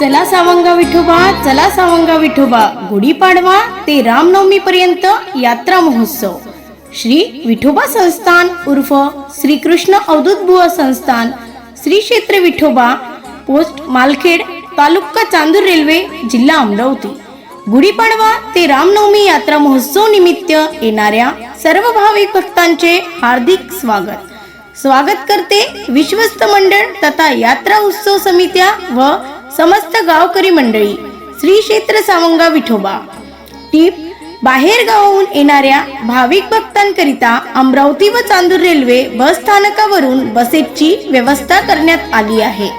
चला सावंगा विठोबा चला सावंगा विठोबा. गुढीपाडवा ते रामनवमी पर्यंत यात्रा महोत्सव. श्री विठोबा संस्थान उर्फ श्री कृष्ण अवधूत बुवा संस्थान. श्री क्षेत्र विठोबा पोस्ट मालखेड तालुका चांदूर रेल्वे जिल्हा अमरावती. गुढीपाडवा ते रामनवमी यात्रा महोत्सव निमित्त येणाऱ्या सर्व भाविक भक्तांचे हार्दिक स्वागत. स्वागत करते विश्वस्त मंडळ तथा यात्रा उत्सव समित्या व समस्त गावकरी मंडळी श्री क्षेत्र सावंगा विठोबा. टीप बाहेर गावाहून येणाऱ्या भाविक भक्तांकरिता अमरावती व चांदूर रेल्वे बस स्थानकावरून बसेसची व्यवस्था करण्यात आली आहे.